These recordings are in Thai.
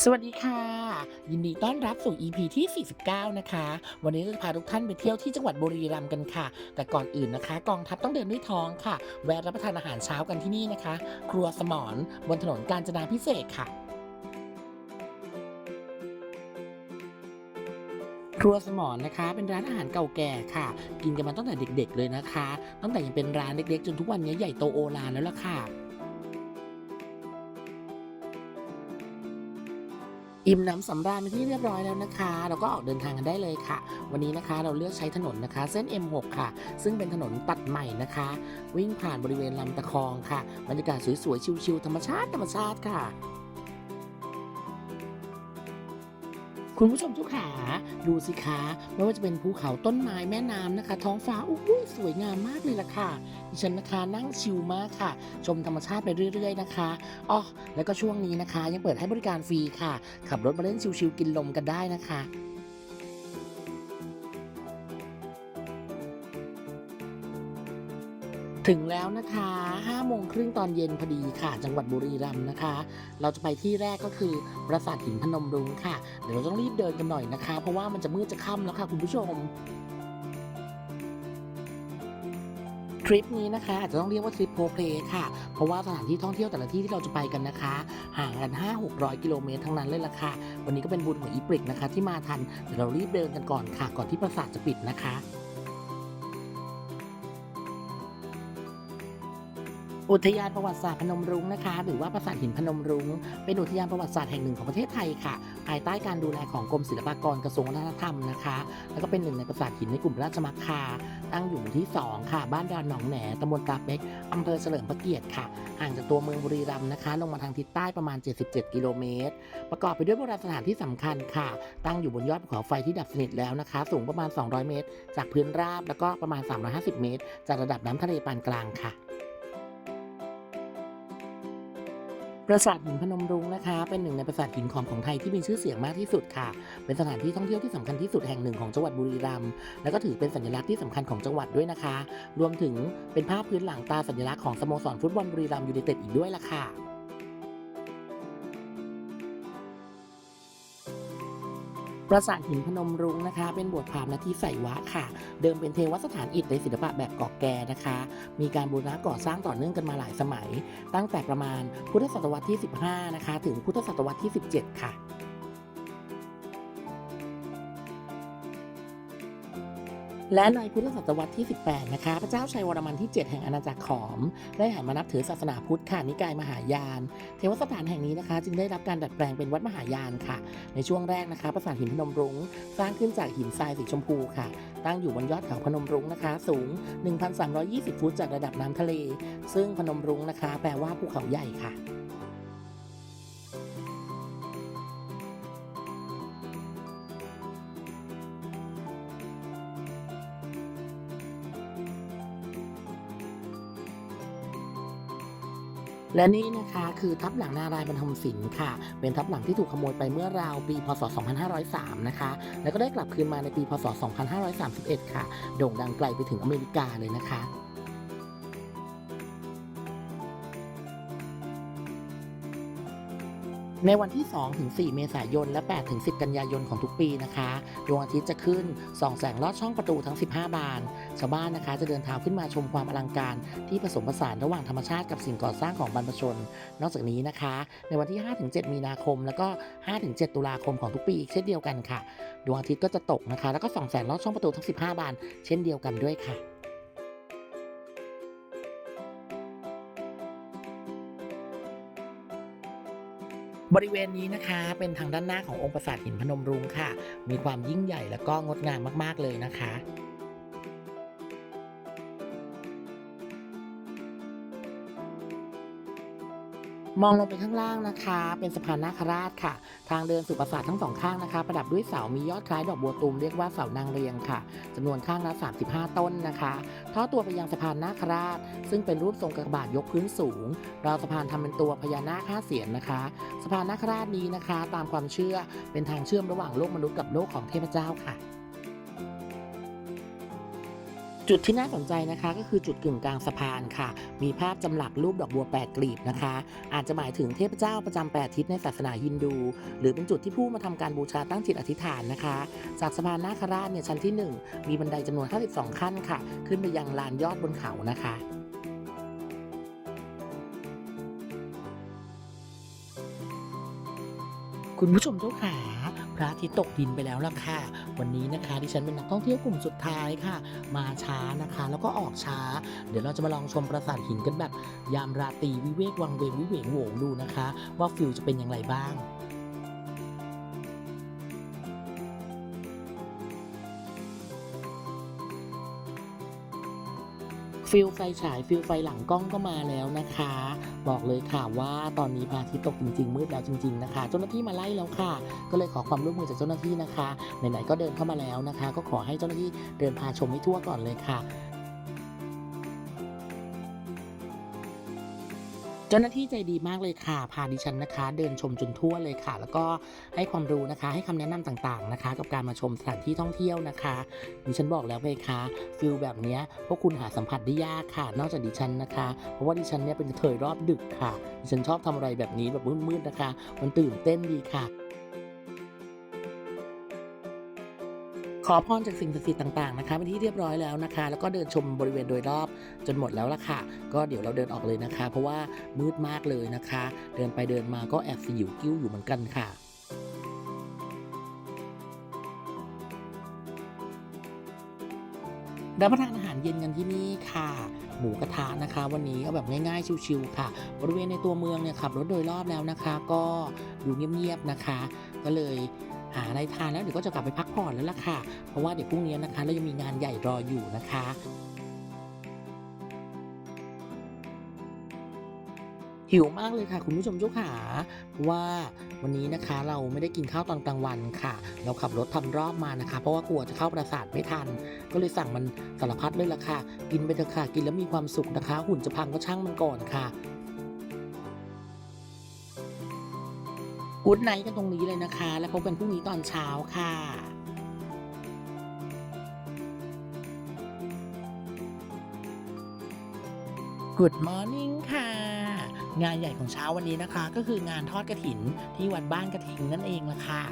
สวัสดีค่ะ ยินดีต้อนรับสู่ EP ที่ 49 นะคะ วันนี้จะพาทุกท่านไปเที่ยวที่จังหวัดบุรีรัมย์กันค่ะ แต่ก่อนอื่นนะคะ กองทัพต้องเดินด้วยท้องค่ะ แวะรับประทานอาหารเช้ากันที่นี่นะคะ ครัวสมอนบนถนนกาญจนาพิเศษค่ะครัวสมอนนะคะ เป็นร้านอาหารเก่าแก่ค่ะ กินกันมาตั้งแต่เด็ก ๆ เลยนะคะ ตั้งแต่ยังเป็นร้านเล็กๆ จนทุกวันนี้ใหญ่โตโอฬารแล้วล่ะค่ะ อิ่มน้ำสำราญเป็นที่เรียบร้อยแล้วนะคะ เราก็ออกเดินทางกันได้เลยค่ะ วันนี้นะคะเราเลือกใช้ถนนนะคะ เส้น M6 ค่ะ ซึ่งเป็นถนนตัดใหม่นะคะ วิ่งผ่านบริเวณลำตะคองค่ะ บรรยากาศสวยๆ ชิวๆธรรมชาติธรรมชาติค่ะ คุณผู้ชมทุกขาดูสิคะไม่ว่าจะเป็นภูเขาต้นไม้แม่น้ำนะคะ ท้องฟ้าอุ้ยสวยงามมากเลยล่ะค่ะดิฉันนะคะนั่งชิลมากค่ะ ชมธรรมชาติไปเรื่อย ๆ นะคะอ๋อแล้วก็ช่วงนี้นะคะ ยังเปิดให้บริการฟรีค่ะ ขับรถมาเล่นชิลๆกินลมกันได้นะคะ ถึงแล้วนะคะ5โมงครึ่งตอนเย็นพอดีค่ะ จังหวัดบุรีรัมย์นะคะ เราจะไปที่แรกก็คือปราสาทหินพนมรุ้งค่ะ เดี๋ยวเราต้องรีบเดินกันหน่อยนะคะ เพราะว่ามันจะมืดจะค่ำแล้วค่ะคุณผู้ชมทริปนี้นะคะอาจจะต้องเรียกว่าทริปโพเพลค่ะ เพราะว่าสถานที่ท่องเที่ยวแต่ละที่ที่เราจะไปกันนะคะ ห่างกัน 5-600 กิโลเมตรทั้งนั้นเลยล่ะค่ะ วันนี้ก็เป็นบุญของอีปริกนะคะ ที่มาทันเดี๋ยวเรารีบเดินกันก่อนค่ะ ก่อนที่ปราสาทจะปิดนะคะ อุทยานประวัติศาสตร์พนมรุ้งนะคะ หรือว่าปราสาทหินพนมรุ้ง เป็นอุทยานประวัติศาสตร์แห่งหนึ่งของประเทศไทยค่ะ ภายใต้การดูแลของกรมศิลปากรกระทรวงวัฒนธรรมนะคะ แล้วก็เป็นหนึ่งในปราสาทหินในกลุ่มราชมังคา ตั้งอยู่หมู่ที่ 2 ค่ะ บ้านดอนหนองแหนตำบลตาเป็กอำเภอเฉลิมพระเกียรติค่ะ ห่างจากตัวเมืองบุรีรัมย์นะคะ ลงมาทางทิศใต้ประมาณ 77 กิโลเมตร ประกอบไปด้วยโบราณสถานที่สำคัญค่ะ ตั้งอยู่บนยอดภูเขาไฟที่ดับสนิทแล้วนะคะ สูงประมาณ 200 เมตร จากพื้นราบ แล้วก็ประมาณ 350 เมตร จากระดับน้ำทะเลปานกลางค่ะ ราสาทหินพนมรุ้งนะคะ เป็นหนึ่งในปราสาทหินของของไทยที่มีชื่อเสียงมากที่สุดค่ะ เป็นสถานที่ท่องเที่ยวที่สำคัญที่สุดแห่งหนึ่งของจังหวัดบุรีรัมย์และก็ถือเป็นสัญลักษณ์ที่สำคัญของจังหวัดด้วยนะคะ รวมถึงเป็นภาพพื้นหลังตาสัญลักษณ์ของสโมสรฟุตบอลบุรีรัมย์ยูไนเต็ดอีกด้วยล่ะค่ะ ปราสาทหินพนมรุ้งนะคะ เป็นบวชพราหมณ์และที่ใส่วะค่ะ เดิมเป็นเทวสถานอิฐในศิลปะแบบเกาะแกนะคะ มีการบูรณะก่อสร้างต่อเนื่องกันมาหลายสมัย ตั้งแต่ประมาณพุทธศตวรรษที่ 15 นะคะ ถึงพุทธศตวรรษที่ 17 ค่ะ และในพุทธศตวรรษที่ 18 นะคะ พระเจ้าชัยวรมันที่ 7 แห่งอาณาจักรขอม ได้หันมานับถือศาสนาพุทธค่ะนิกายมหายาน เทวสถานแห่งนี้นะคะ จึงได้รับการดัดแปลงเป็นวัดมหายานค่ะ ในช่วงแรกนะคะปราสาทหินพนมรุ้งสร้างขึ้นจากหินทรายสีชมพูค่ะ ตั้งอยู่บนยอดเขาพนมรุ้งนะคะ สูง 1,320 ฟุตจากระดับน้ำทะเล ซึ่งพนมรุ้งนะคะ แปลว่าภูเขาใหญ่ค่ะ และนี่นะคะคือทับหลังนารายบรรทมศิลป์ค่ะ เป็นทับหลังที่ถูกขโมยไปเมื่อราวปีพศ 2503 นะคะ แล้วก็ได้กลับคืนมาในปีพศ 2531 ค่ะ โด่งดังไกลไปถึงอเมริกาเลยนะคะ ในวันที่ 2 ถึง 4 เมษายน และ 8 ถึง 10 กันยายนของทุกปีนะคะ ดวงอาทิตย์จะขึ้นส่องแสงลอดช่องประตูทั้ง 15 บาน ชาวบ้านนะคะจะเดินเท้าขึ้นมาชมความอลังการ ที่ผสมผสานระหว่างธรรมชาติกับสิ่งก่อสร้างของบรรพชน นอกจากนี้นะคะ ในวันที่5-7มีนาคม แล้วก็5-7ตุลาคมของทุกปีอีกเช่นเดียวกันค่ะ ดวงอาทิตย์ก็จะตกนะคะ แล้วก็ส่องแสงลอดช่องประตูทั้ง 15 บาน เช่นเดียวกันด้วยค่ะ บริเวณนี้นะคะเป็นทางด้านหน้าขององค์ปราสาทหินพนมรุ้งค่ะ มีความยิ่งใหญ่และก็งดงามมากๆเลยนะคะ มองลงไปข้างล่างนะคะ เป็นสะพานนาคราชค่ะ ทางเดินสู่ปราสาททั้งสองข้างนะคะ ประดับด้วยเสา มียอดคล้ายดอกบัวตูมเรียกว่าเสานางเรียงค่ะจำนวนข้างละ 35 ต้นนะคะทอดตัวไปยังสะพานนาคราช ซึ่งเป็นรูปทรงกระบาดยกพื้นสูงราวสะพานทำเป็นตัวพญานาคห้าเสียนนะคะ สะพานนาคราชนี้นะคะ ตามความเชื่อเป็นทางเชื่อมระหว่างโลกมนุษย์กับโลกของเทพเจ้าค่ะ จุดที่น่าสนใจนะคะก็คือจุดกึ่งกลางสะพานค่ะ มีภาพจำหลักรูปดอกบัวแปดกลีบนะคะ อาจจะหมายถึงเทพเจ้าประจำแปดทิศในศาสนาฮินดู หรือเป็นจุดที่ผู้มาทำการบูชาตั้งจิตอธิษฐานนะคะ จากสะพานนาคราชเนี่ยชั้นที่ 1 มีบันไดจำนวน 52 ขั้นค่ะ ขึ้นไปยังลานยอดบนเขานะคะคุณผู้ชมเจ้าขา พระอาทิตย์ตกดินไปแล้วล่ะค่ะ วันนี้นะคะดิฉันเป็นนักท่องเที่ยวกลุ่มสุดท้ายค่ะ มาช้านะคะ แล้วก็ออกช้า เดี๋ยวเราจะมาลองชมปราสาทหินกันแบบ ยามราตรีวิเวกวังเวงวิเวงโหวงดูนะคะ ว่าฟิลจะเป็นอย่างไรบ้าง ฟิลไฟฉายฟิลไฟหลังกล้องก็มาแล้วนะคะ บอกเลยค่ะว่าตอนนี้พระอาทิตย์ตกจริงๆ มืดแล้วจริง ๆนะคะ เจ้าหน้าที่มาไล่แล้วค่ะ ก็เลยขอความร่วมมือจากเจ้าหน้าที่นะคะไหนๆก็เดินเข้ามาแล้วนะคะ ก็ขอให้เจ้าหน้าที่เดินพาชมให้ทั่วก่อนเลยค่ะ จ้าหน้าที่ใจดีมากเลยค่ะ พาดิฉันนะคะ เดินชมจนทั่วเลยค่ะ แล้วก็ให้ความรู้นะคะ ให้คำแนะนำต่างๆนะคะ กับการมาชมสถานที่ท่องเที่ยวนะคะดิฉันบอกแล้วเลยค่ะฟิลแบบนี้พวกคุณหาสัมผัสได้ยากค่ะ นอกจากดิฉันนะคะ เพราะว่าดิฉันเนี่ยเป็นเถยรอบดึกค่ะดิฉันชอบทำอะไรแบบนี้แบบมืดๆนะคะ มันตื่นเต้นดีค่ะ ขอพรจากสิ่งศักดิ์สิทธิ์ต่างๆนะคะเป็นที่เรียบร้อยแล้วนะคะ แล้วก็เดินชมบริเวณโดยรอบจนหมดแล้วล่ะค่ะ ก็เดี๋ยวเราเดินออกเลยนะคะ เพราะว่ามืดมากเลยนะคะ เดินไปเดินมาก็แอบสิวกิ้วอยู่เหมือนกันค่ะรับประทานอาหารเย็นกันที่นี่ค่ะ หมูกระทะนะคะ วันนี้ก็แบบง่ายๆชิวๆค่ะ บริเวณในตัวเมืองเนี่ยขับรถโดยรอบแล้วนะคะ ก็อยู่เงียบๆนะคะ ก็เลย หาอะไรทานแล้วเดี๋ยวก็จะกลับไปพักผ่อนแล้วล่ะค่ะ เพราะว่าเดี๋ยวพรุ่งนี้นะคะเรายังมีงานใหญ่รออยู่นะคะหิวมากเลยค่ะ คุณผู้ชมเจ้าขาเพราะว่าวันนี้นะคะเราไม่ได้กินข้าวตอนกลางวันค่ะ เราขับรถทำรอบมานะคะ เพราะว่ากลัวจะเข้าปราสาทไม่ทัน ก็เลยสั่งมันสารพัดเลยล่ะค่ะ กินไปเถอะค่ะ กินแล้วมีความสุขนะคะ หุ่นจะพังก็ช่างมันก่อนค่ะ กู๊ดไนท์กันตรงนี้เลยนะคะ แล้วพบกันพรุ่งนี้ตอนเช้าค่ะ Good morning ค่ะ งานใหญ่ของเช้าวันนี้นะคะ ก็คืองานทอดกระถินที่วัดบ้านกระทิงนั่นเองละค่ะ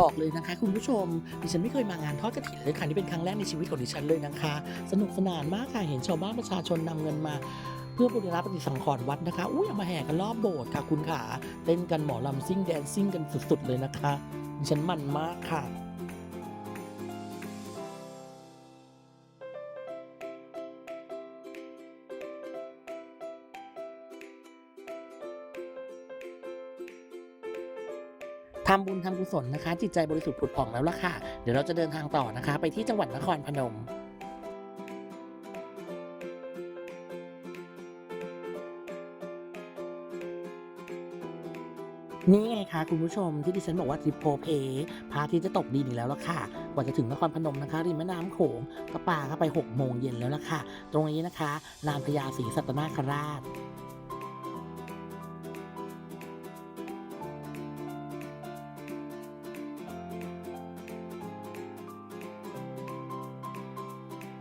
บอกเลยนะคะ คุณผู้ชม ดิฉันไม่เคยมางานทอดกระถิ่นเลยค่ะนี่เป็นครั้งแรกในชีวิตของดิฉันเลยนะคะ สนุกสนานมากค่ะเห็นชาวบ้านประชาชนนำเงินมาเพื่อบูรณะปฏิสังขรณ์วัดนะคะ อุ้ยเอามาแห่กันรอบโบสถ์ค่ะคุณขาเต้นกันหมอลำซิ่งแดนซิ่งกันสุดๆเลยนะคะ ดิฉันมันมากค่ะ ทำบุญทำกุศลนะคะ จิตใจบริสุทธิ์ผุดผ่องแล้วล่ะค่ะ เดี๋ยวเราจะเดินทางต่อนะคะ ไปที่จังหวัดนครพนมนี่ไงคะคุณผู้ชมที่ดิฉันบอกว่าทริปโพเพพาทิตย์จะตกดินอีกแล้วล่ะค่ะ กว่าจะถึงนครพนมนะคะ ริมแม่น้ำโขงก็ป่าเข้าไป6โมงเย็นแล้วล่ะค่ะ ตรงนี้นะคะลานพญาศรีสัตนาคราช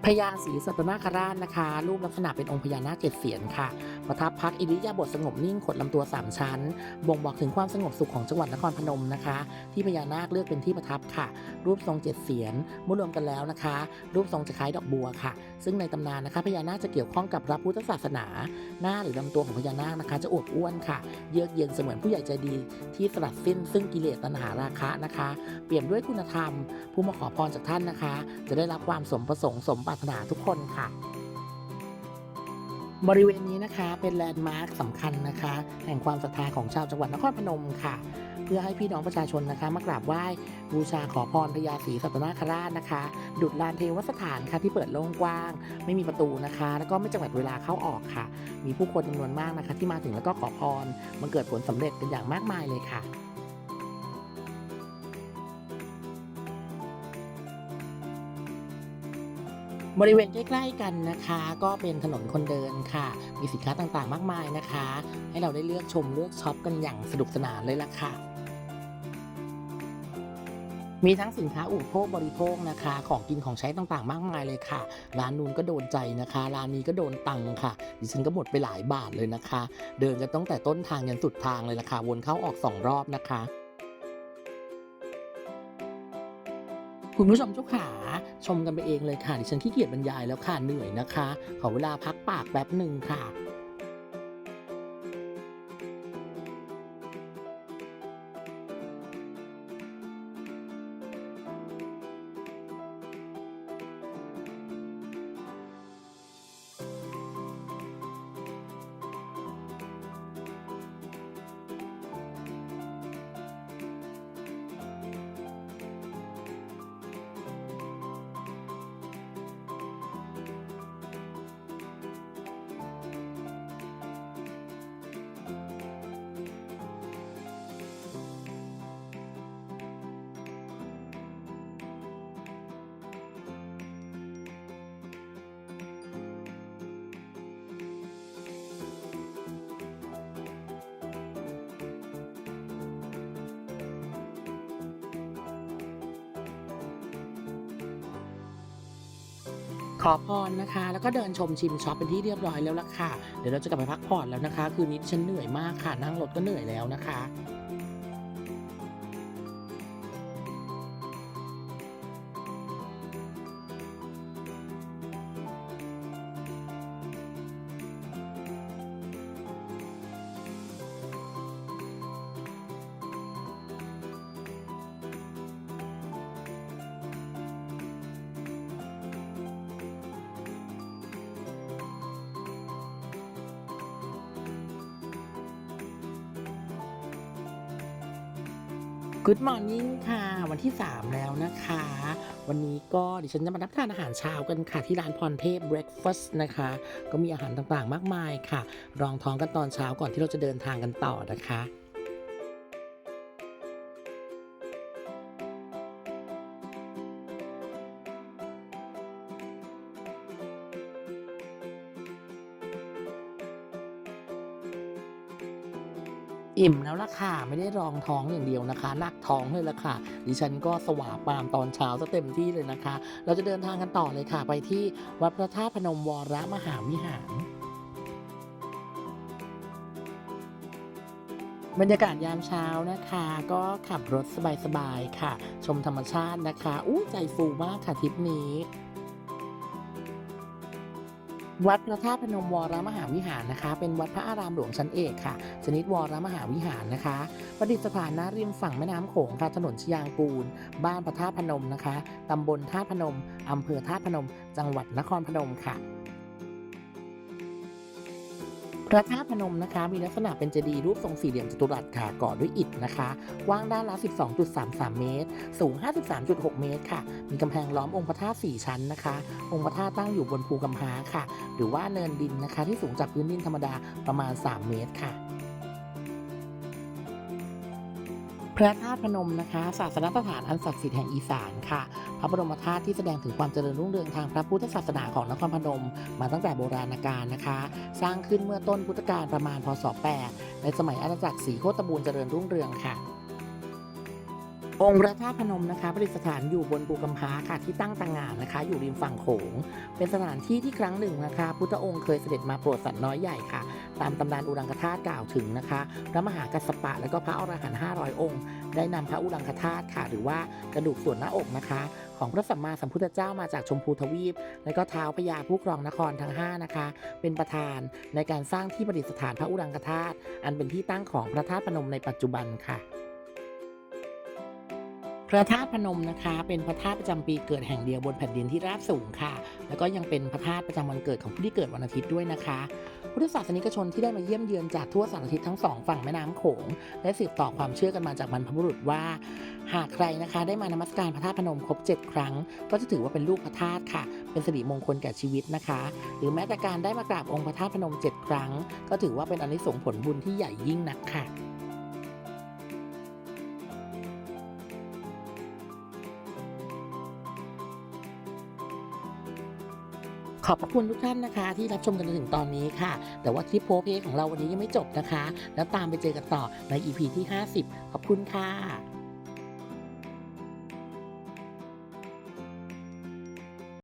พญาศรีสัตนคราชนะคะ รูปลักษณะเป็นองค์พญานาคเจ็ดเสียนค่ะ ประทับพักอิริยาบถสงบนิ่งขดลำตัว 3 ชั้น บ่งบอกถึงความสงบสุขของจังหวัดนครพนมนะคะ ที่พญานาคเลือกเป็นที่ประทับค่ะ รูปทรงเจ็ดเสียนเมื่อรวมกันแล้วนะคะ รูปทรงจะคล้ายดอกบัวค่ะ ซึ่งในตำนานนะคะพญานาคจะเกี่ยวข้องกับพระพุทธศาสนา หน้าหรือลำตัวของพญานาคนะคะ จะอวบอ้วนค่ะ เยือกเย็นเสมือนผู้ใหญ่ใจดีที่สลัดสิ้นซึ่งกิเลสตัณหาราคะนะคะ เปลี่ยนด้วยคุณธรรม ผู้มาขอพรจากท่านนะคะ จะได้รับความสมประสงค์สมปรารถนาทุกคนค่ะ บริเวณนี้นะคะเป็นแลนด์มาร์คสำคัญนะคะ แห่งความศรัทธาของชาวจังหวัดนครพนมค่ะ เพื่อให้พี่น้องประชาชนนะคะ มากราบไหว้บูชาขอพรพญาศรีสัตนาคราชนะคะ ดุจลานเทวสถานค่ะที่เปิดโล่งกว้าง ไม่มีประตูนะคะ แล้วก็ไม่จำกัดเวลาเข้าออกค่ะ มีผู้คนจำนวนมากนะคะ ที่มาถึงแล้วก็ขอพรมันเกิดผลสำเร็จเป็นอย่างมากมายเลยค่ะ บริเวณใกล้ๆกันนะคะ ก็เป็นถนนคนเดินค่ะ มีสินค้าต่างๆ มากมายนะคะ ให้เราได้เลือกชมเลือกช็อปกันอย่างสนุกสนานเลยล่ะค่ะ มีทั้งสินค้าอุปโภคบริโภคนะคะ ของกินของใช้ต่างๆ มากมายเลยค่ะ ร้านนู้นก็โดนใจนะคะ ร้านนี้ก็โดนตังค่ะ ดิฉันก็หมดไปหลายบาทเลยนะคะ เดินกันตั้งแต่ต้นทางยันสุดทางเลยนะคะวนเข้าออกสองรอบนะคะ คุณผู้ชมเจ้าขาชมกันไปเองเลยค่ะ ดิฉันขี้เกียจบรรยายแล้วค่ะเหนื่อยนะคะ ขอเวลาพักปากแป๊บหนึ่งค่ะ ขอพรนะคะ แล้วก็เดินชมชิมช็อปเป็นที่เรียบร้อยแล้วล่ะค่ะ เดี๋ยวเราจะกลับไปพักผ่อนแล้วนะคะ คืนนี้ฉันเหนื่อยมากค่ะ นั่งรถก็เหนื่อยแล้วนะคะ Good Morning ค่ะ วันที่ 3 แล้วนะคะ วันนี้ก็ดิฉันจะมารับทานอาหารเช้ากันค่ะ ที่ร้านพรเทพ Breakfast นะคะ ก็มีอาหารต่างๆมากมายค่ะ รองท้องกันตอนเช้าก่อนที่เราจะเดินทางกันต่อนะคะ อิ่มแล้วล่ะค่ะไม่ได้รองท้องอย่างเดียวนะคะหนักท้องเลยล่ะค่ะ ดิฉันก็สว่าปามตอนเช้าซะเต็มที่เลยนะคะ เราจะเดินทางกันต่อเลยค่ะ ไปที่วัดพระธาตุพนมวรมหาวิหารบรรยากาศยามเช้านะคะก็ขับรถสบายๆค่ะ ชมธรรมชาตินะคะอู้ใจฟูมากค่ะทริปนี้ วัดพระธาตุพนมวรมหาวิหารนะคะ เป็นวัดพระอารามหลวงชั้นเอกค่ะ ชนิดวรมหาวิหารนะคะประดิษฐานณริมฝั่งแม่น้ำโขงค่ะถนนชยางกูลบ้านพระธาตุพนมนะคะตำบลธาตุพนมอำเภอธาตุพนม จังหวัดนครพนมค่ะ พระธาตุพนมนะคะ มีลักษณะเป็นเจดีย์รูปทรงสี่เหลี่ยมจัตุรัสค่ะก่อด้วยอิฐนะคะกว้างด้านละ 12.33 เมตร สูง 53.6 เมตรค่ะ มีกำแพงล้อมองค์พระธาตุ4ชั้นนะคะ องค์พระธาตุตั้งอยู่บนภูกำพร้าค่ะ หรือว่าเนินดินนะคะ ที่สูงจากพื้นดินธรรมดาประมาณ 3 เมตรค่ะ พระธาตุพนมนะคะ ศาสนสถานอันศักดิ์สิทธิ์แห่งอีสานค่ะ พระบรมธาตุที่แสดงถึงความเจริญรุ่งเรืองทางพระพุทธศาสนาของนครพนม มาตั้งแต่โบราณกาลนะคะ สร้างขึ้นเมื่อต้นพุทธกาลประมาณพศ 8 ในสมัยอาณาจักรศรีโคตบูรเจริญรุ่งเรืองค่ะ องค์พระธาตุพนมนะคะประดิษฐานอยู่บนภูกำพร้าค่ะที่ตั้งต่างงานนะคะ อยู่ริมฝั่งโขง เป็นสถานที่ที่ครั้งหนึ่งนะคะ พุทธองค์เคยเสด็จมาโปรดสัตว์น้อยใหญ่ค่ะ ตามตำนานอุรังคธาตุกล่าวถึงนะคะ พระมหากัสสปะและก็พระอรหันต์500 องค์ ได้นำพระอุรังคธาตุค่ะ หรือว่ากระดูกส่วนหน้าอกนะคะ ของพระสัมมาสัมพุทธเจ้ามาจากชมพูทวีป และก็เท้าวพญาผู้ครองนครทั้ง 5 นะคะ เป็นประธานในการสร้างที่ประดิษฐานพระอุรังคธาตุอันเป็นที่ตั้งของพระธาตุพนมในปัจจุบันค่ะ พระธาตุพนมนะคะ เป็นพระธาตุประจำปีเกิดแห่งเดียวบนแผ่นดินที่ราบสูงค่ะ แล้วก็ยังเป็นพระธาตุประจำวันเกิดของผู้ที่เกิดวันอาทิตย์ด้วยนะคะ พุทธศาสนิกชนที่ได้มาเยี่ยมเยือนจากทั่วสารทิศทั้งสองฝั่งแม่น้ำโขงได้สืบต่อความเชื่อกันมาจากบรรพบุรุษว่า หากใครนะคะ ได้มานมัสการพระธาตุพนมครบ 7 ครั้ง ก็จะถือว่าเป็นลูกพระธาตุค่ะ เป็นสิริมงคลแก่ชีวิตนะคะ หรือแม้แต่การได้มากราบองค์พระธาตุพนม 7 ครั้ง ก็ถือว่าเป็นอนิสงส์ผลบุญที่ใหญ่ยิ่งนักค่ะ ขอบพระคุณทุกท่านนะคะ ที่รับชมกันจนถึงตอนนี้ค่ะ แต่ว่าทริปโพเพของเราวันนี้ยังไม่จบนะคะ แล้วตามไปเจอกันต่อใน EP ที่ 50 ขอบคุณค่ะ